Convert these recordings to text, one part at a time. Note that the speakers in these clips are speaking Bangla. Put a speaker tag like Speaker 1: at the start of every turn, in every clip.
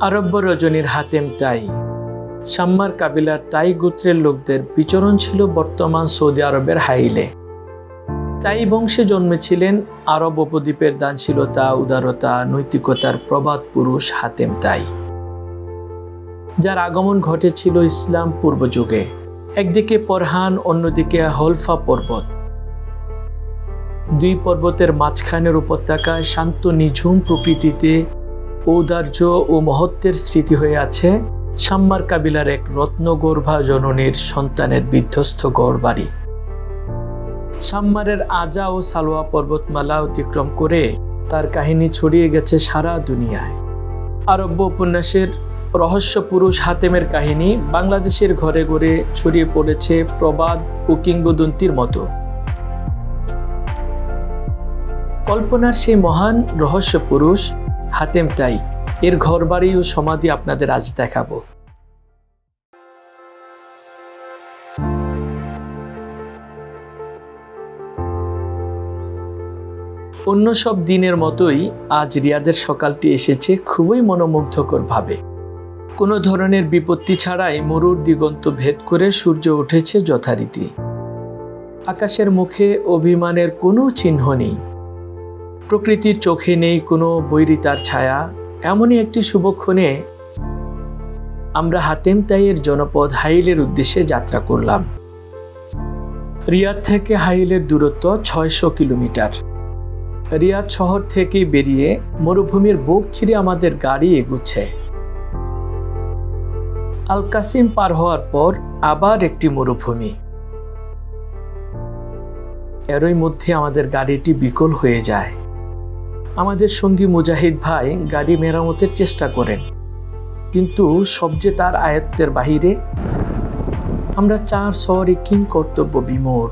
Speaker 1: আরব্য রজনীর হাতেম তাই। সাম্মার কাবিলার তাই গোত্রের লোকদের বিচরণ ছিল বর্তমান সৌদি আরবের হাইলে। তাই বংশে জন্মেছিলেন আরব উপদ্বীপের দানশীলতা, উদারতা, নৈতিকতার প্রবাদ পুরুষ হাতেম তাই। যার আগমন ঘটেছিল ইসলাম পূর্ব যুগে একদিকে পরহান, অন্যদিকে হলফা পর্বত। দুই পর্বতের মাঝখানের উপত্যকায় শান্ত নিঝুম প্রকৃতিতে ঔদার্য ও মহত্বের স্মৃতি হয়ে আছে সাম্মার কাবিলার এক রত্নগর্ভা জননীর সন্তানের বিধ্বস্ত গড় বাড়ি। সাম্মারের আজা ও সালোয়া পর্বতমালা অতিক্রম করে তার কাহিনী ছড়িয়ে গেছে সারা দুনিয়ায়। আরব্য উপন্যাসের রহস্য পুরুষ হাতেমের কাহিনী বাংলাদেশের ঘরে ঘরে ছড়িয়ে পড়েছে প্রবাদ ও কিংবদন্তির মতো। কল্পনার সেই মহান রহস্য পুরুষ হাতেম তাই। এর ঘরবাড়ি ও সমাধি আপনাদের আজ দেখাবো। অন্য সব দিনের মতোই আজ রিয়াদের সকালটি এসেছে খুবই মনোমুগ্ধকর ভাবে। কোনো ধরনের বিপত্তি ছাড়াই মরুর দিগন্ত ভেদ করে সূর্য উঠেছে যথারীতি। আকাশের মুখে অভিমানের কোনো চিহ্ন নেই। প্রকৃতির চোখে নেই কোনো বৈরিতার ছায়া, এমনই একটি শুভক্ষণে আমরা হাতেম তাইয়ের জনপদ হাইলের উদ্দেশ্যে যাত্রা করলাম। রিয়াদ থেকে হাইলের দূরত্ব ছয়শো কিলোমিটার। রিয়াদ শহর থেকে বেরিয়ে মরুভূমির বুক চিরে আমাদের গাড়ি এগুচ্ছে। আল কাসিম পার হওয়ার পর আবার একটি মরুভূমি। এরই মধ্যে আমাদের গাড়িটি বিকল হয়ে যায়। আমাদের সঙ্গী মুজাহিদ ভাই গাড়ি মেরামতের চেষ্টা করেন। কিন্তু সব যে তার আয়ত্তের বাহিরে আমরা চার শহরে কিং কর্তব্য বিমোর।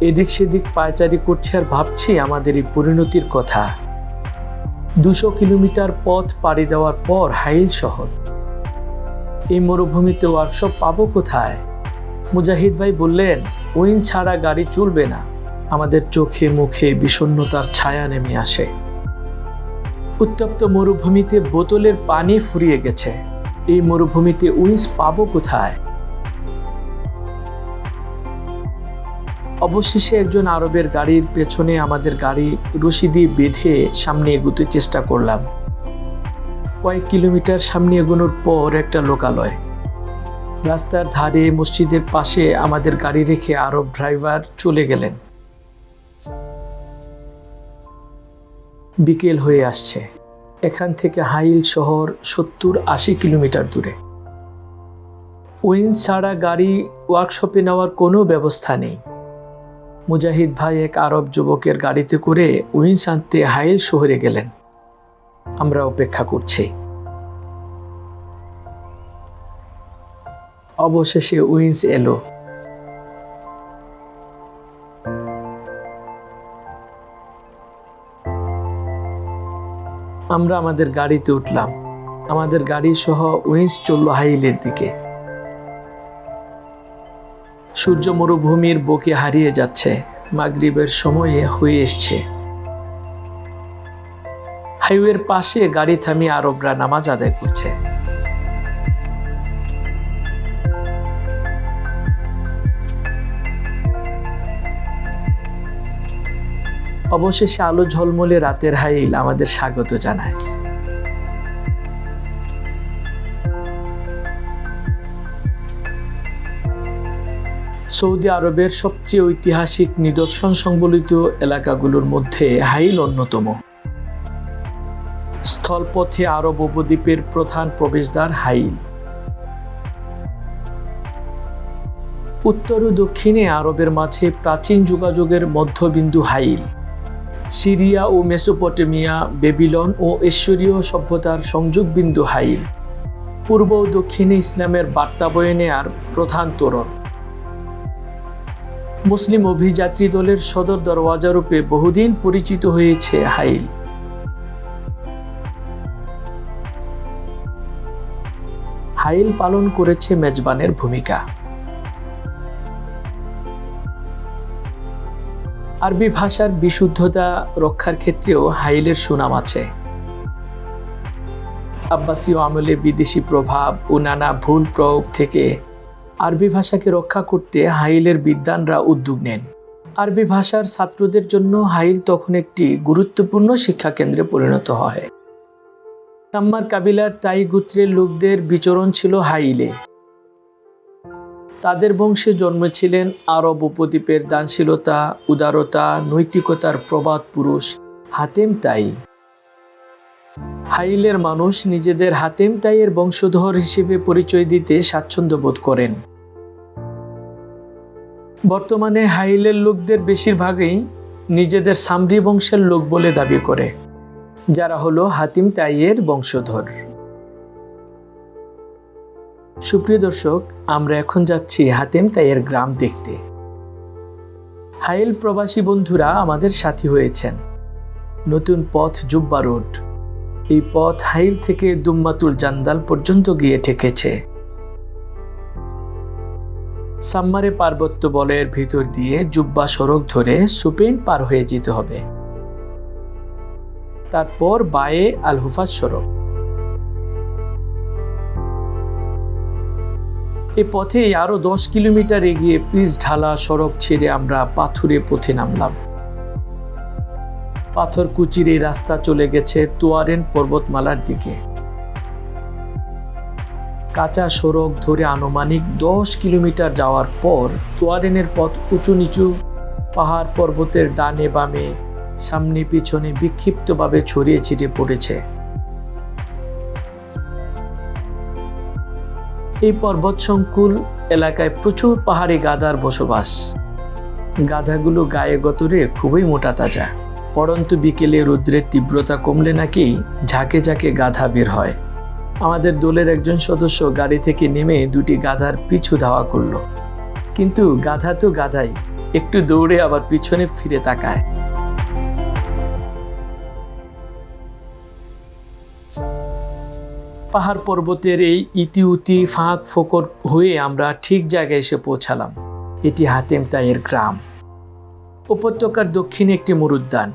Speaker 1: এদিক সেদিক পায়চারি করছে আর ভাবছি আমাদের এই পরিণতির কথা। দুশো কিলোমিটার পথ পাড়ি দেওয়ার পর হাইল শহর। এই মরুভূমিতে ওয়ার্কশপ পাবো কোথায়? মুজাহিদ ভাই বললেন উইন ছাড়া গাড়ি চলবে না। আমাদের চোখে মুখে বিষণ্ণতার ছায়া নেমে আসে। উত্তপ্ত মরুভূমিতে বোতলের পানি ফুরিয়ে গেছে। এই মরুভূমিতে উইন্স পাবো কোথায়? অবশেষে একজন আরবের গাড়ির পেছনে আমাদের গাড়ি রশি দিয়ে বেঁধে সামনে এগুতে চেষ্টা করলাম। কয়েক কিলোমিটার সামনে এগোনোর পর একটা লোকালয়। রাস্তার ধারে মসজিদের পাশে আমাদের গাড়ি রেখে আরব ড্রাইভার চলে গেলেন। বিকেল হয়ে আসছে। এখান থেকে হাইল শহর সত্তর আশি কিলোমিটার দূরে। উইন্স ছাড়া গাড়ি ওয়ার্কশপে নেওয়ার কোনো ব্যবস্থা নেই। মুজাহিদ ভাই এক আরব যুবকের গাড়িতে করে উইন্স আনতে হাইল শহরে গেলেন। আমরা অপেক্ষা করছি। অবশেষে উইন্স এলো। আমরা আমাদের গাড়িতে উঠলাম। আমাদের গাড়ি সহ উইন্স চলল হাইলের দিকে। সূর্য মরুভূমির বকে হারিয়ে যাচ্ছে। মাগরিবের সময়ে হয়ে এসছে। হাইওয়ের পাশে গাড়ি থামিয়ে আরবরা নামাজ আদায় করছে। অবশেষে আলো ঝলমলে রাতের হাইল আমাদের স্বাগত জানায়। সৌদি আরবের সবচেয়ে ঐতিহাসিক নিদর্শন সংবলিত এলাকাগুলোর মধ্যে হাইল অন্যতম। স্থলপথে আরব উপদ্বীপের প্রধান প্রবেশদ্বার হাইল। উত্তর ও দক্ষিণে আরবের মাঝে প্রাচীন যোগাযোগের মধ্যবিন্দু হাইল। সিরিয়া ও মেসোপটেমিয়া, বেবিলন ও ঈশ্বরীয় সভ্যতার সংযোগ বিন্দু হাইল। পূর্ব ও দক্ষিণে ইসলামের বার্তা বয়ে নেয়ার প্রধান তোরণ। মুসলিম অভিযাত্রী দলের সদর দরওয়াজা রূপে বহুদিন পরিচিত হয়েছে হাইল। হাইল পালন করেছে মেজবানের ভূমিকা। আরবি ভাষার বিশুদ্ধতা রক্ষার ক্ষেত্রেও হাইলের সুনাম আছে। আব্বাসীয় আমলে বিদেশি প্রভাব ও নানা ভুল প্রয়োগ থেকে আরবি ভাষাকে রক্ষা করতে হাইলের বিদ্বানরা উদ্যোগ নেন। আরবি ভাষার ছাত্রদের জন্য হাইল তখন একটি গুরুত্বপূর্ণ শিক্ষা কেন্দ্রে পরিণত হয়। সাম্মার কাবিলার তাই গোত্রের লোকদের বিচরণ ছিল হাইলে। তাদের বংশে জন্মেছিলেন আরব উপদ্বীপের দানশীলতা, উদারতা, নৈতিকতার প্রবাদ পুরুষ হাতেম তাই। হাইলের মানুষ নিজেদের হাতেম তাইয়ের বংশধর হিসেবে পরিচয় দিতে স্বাচ্ছন্দ্য বোধ করেন। বর্তমানে হাইলের লোকদের বেশিরভাগই নিজেদের সামরি বংশের লোক বলে দাবি করে, যারা হলো হাতিম তাইয়ের বংশধর। সুপ্রিয় দর্শক, আমরা এখন যাচ্ছি হাতেম তাইয়ের গ্রাম দেখতে। হাইল প্রবাসী বন্ধুরা আমাদের সাথী হয়েছেন। নতুন পথ জুব্বা রোড। এই পথ হাইল থেকে দুম্মাতুল জান্দাল পর্যন্ত গিয়ে ঠেকেছে। সাম্মারে পার্বত্য বলয়ের ভিতর দিয়ে জুব্বা সড়ক ধরে সুপেন পার হয়ে যেতে হবে। তারপর বায়ে আল হুফাজ সড়ক। এ পথে আরও দশ কিলোমিটার এগিয়ে পিচ ঢালা সড়ক ছেড়ে আমরা পাথুরে পথে নামলাম। পাথর কুচির এই রাস্তা চলে গেছে তোয়ারেন পর্বতমালার দিকে। কাঁচা সড়ক ধরে আনুমানিক দশ কিলোমিটার যাওয়ার পর তোয়ারেনের পথ উঁচু নিচু, পাহাড় পর্বতের ডানে বামে, সামনে পিছনে বিক্ষিপ্তভাবে ছড়িয়ে ছিটিয়ে পড়েছে। এই পর্বত সংকুল এলাকায় প্রচুর পাহাড়ি গাধার বসবাস। গাধাগুলো গায়ে গতরে খুবই মোটা তাজা। পড়ন্ত বিকেলে রৌদ্রের তীব্রতা কমলে নাকি ঝাঁকে ঝাঁকে গাধা বের হয়। আমাদের দলের একজন সদস্য গাড়ি থেকে নেমে দুটি গাধার পিছু ধাওয়া করল। কিন্তু গাধা তো গাধাই, একটু দৌড়ে আবার পিছনে ফিরে তাকায়। পাহাড় পর্বতের এই ইতি উতি ফাঁক, ফোকর হয়ে আমরা ঠিক জায়গায় এসে পৌঁছালাম। এটি হাতেম তাইয়ের গ্রাম। উপত্যকার দক্ষিণে একটি মরুদ্যান।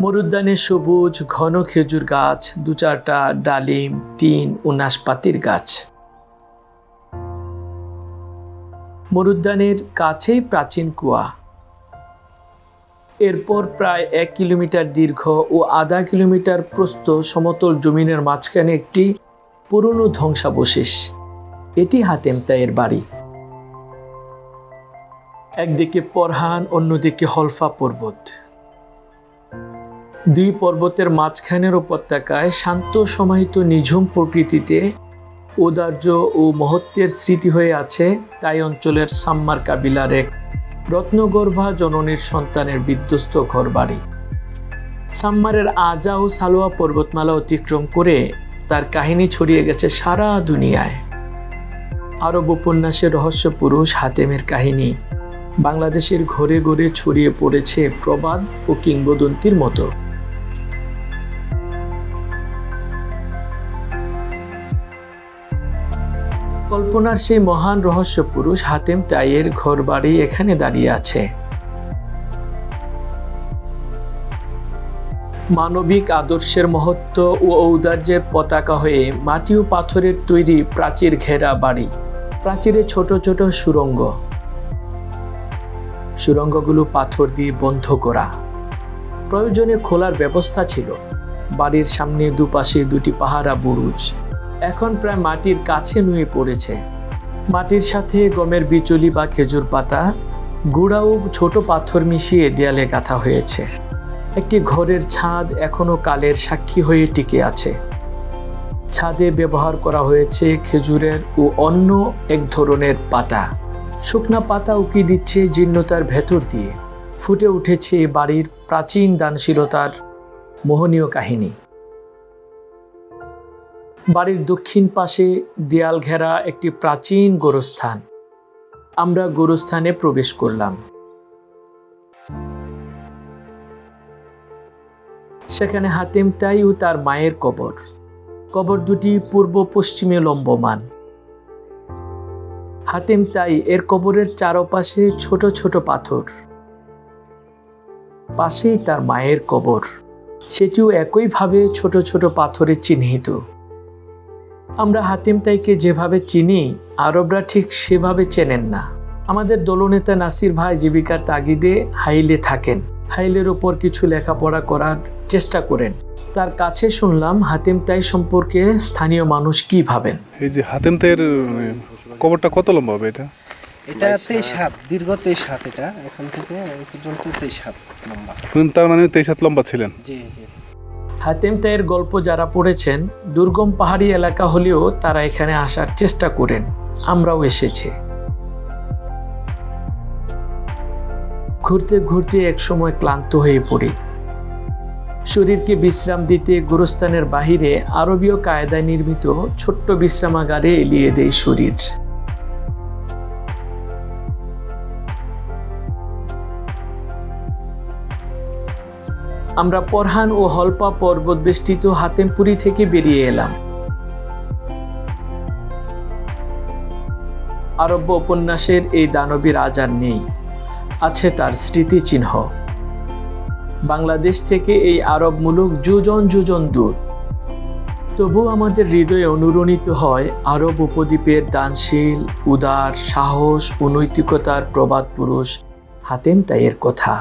Speaker 1: মরুদ্যানে সবুজ, ঘন খেজুর গাছ, দু চারটা ডালিম তিন ও নাশপাতির গাছ। মরুদ্যানের কাছেই প্রাচীন কুয়া। এরপর প্রায় এক কিলোমিটার দীর্ঘ ও আধা কিলোমিটার প্রস্থ সমতল জমিনের মাঝখানে একটি পুরনো ধ্বংসাবশেষ। এটি হাতেম তাইয়ের বাড়ি। একদিকে পরহান, অন্যদিকে হলফা পর্বত। দুই পর্বতের মাঝখানের উপত্যকায় শান্ত সমাহিত নিঝুম প্রকৃতিতে ঔদার্য ও মহত্বের স্মৃতি হয়ে আছে তাই অঞ্চলের সাম্মার কাবিলার এক রত্নগর্ভা জননীর সন্তানের বিধ্বস্ত ঘরবাড়ি। সাম্মারের আজা ও সালোয়া পর্বতমালা অতিক্রম করে তার কাহিনী ছড়িয়ে গেছে সারা দুনিয়ায়। আরব উপন্যাসের রহস্য পুরুষ হাতেমের কাহিনী। বাংলাদেশের ঘরে ঘরে ছড়িয়ে পড়েছে প্রবাদ ও কিংবদন্তির মতো। কল্পনার সেই মহান রহস্য পুরুষ হাতেম তাইয়ের ঘর বাড়ি এখানে দাঁড়িয়ে আছে। মানবিক আদর্শের মহত্ব ও ঔদার্যের পতাকা হয়ে মাটি ও পাথরের তৈরি প্রাচীর ঘেরা বাড়ি। প্রাচীরে ছোট ছোট সুরঙ্গ। সুরঙ্গগুলো পাথর দিয়ে বন্ধ করা। প্রয়োজনে খোলার ব্যবস্থা ছিল। বাড়ির সামনে দুপাশে দুটি পাহারা বুরুজ। এখন প্রায় মাটির কাছে নুয়ে পড়েছে। মাটির সাথে গমের বিচলি বা খেজুর পাতা, গুঁড়া ও ছোট পাথর মিশিয়ে দেয়ালে গাঁথা হয়েছে। একটি ঘরের ছাদ এখনও কালের সাক্ষী হয়ে টিকে আছে। ছাদে ব্যবহার করা হয়েছে খেজুরের ও অন্য এক ধরনের পাতা। শুকনা পাতা উকি দিচ্ছে জীর্ণতার ভেতর দিয়ে। ফুটে উঠেছে বাড়ির প্রাচীন দানশীলতার মোহনীয় কাহিনী। বাড়ির দক্ষিণ পাশে দেয়াল ঘেরা একটি প্রাচীন গোরস্থান। আমরা গোরস্থানে প্রবেশ করলাম। সেখানে হাতেম তাই ও তার মায়ের কবর। কবর দুটি পূর্ব পশ্চিমে লম্বমান। হাতেম তাই এর কবরের চারপাশে ছোট ছোট পাথর। পাশেই তার মায়ের কবর। সেটিও একইভাবে ছোট ছোট পাথরে চিহ্নিত। আমরা হাতিম তাইকে যেভাবে চিনি আরবরা ঠিক সেভাবে চেনেন না। আমাদের দলনেতা নাসির ভাই জীবিকার তাগিদে হাইলে থাকেন। হাইলের ওপর কিছু লেখাপড়া করার চেষ্টা করেন। তার কাছে শুনলাম হাতিম তাই সম্পর্কে স্থানীয় মানুষ কি ভাবেন?
Speaker 2: এই যে হাতিম তাইয়ের কবরটা কত লম্বা হবে এটা?
Speaker 3: এটা তেইশ হাত দীর্ঘ তেইশ হাত এটা। এখান থেকে এই পর্যন্ত তেইশ হাত লম্বা।
Speaker 2: তার মানে তেইশ হাত লম্বা ছিলেন?
Speaker 3: জি জি।
Speaker 1: হাতেম তাইয়ের গল্প যারা পড়েছেন, দুর্গম পাহাড়ি এলাকা হলেও তারা এখানে আসার চেষ্টা করেন। আমরাও এসেছি। ঘুরতে ঘুরতে একসময় ক্লান্ত হয়ে পড়ি। শরীরকে বিশ্রাম দিতে গুরুস্থানের বাহিরে আরবীয় কায়দায় নির্মিত ছোট্ট বিশ্রামাগারে এলিয়ে দেয় শরীর। আমরা পরহান ও হলপা পর্বত বেষ্টিত হাতেমপুরি থেকে বেরিয়ে এলাম। আরব্য উপন্যাসের এই দানবীর আজ আর নেই, আছে তার স্মৃতিচিহ্ন। বাংলাদেশ থেকে এই আরব মুলুক যুজন যুজন দূর। তবু আমাদের হৃদয়ে অনুরণিত হয় আরব উপদ্বীপের দানশীল, উদার, সাহস ও নৈতিকতার প্রবাদ পুরুষ হাতেম তাইয়ের কথা।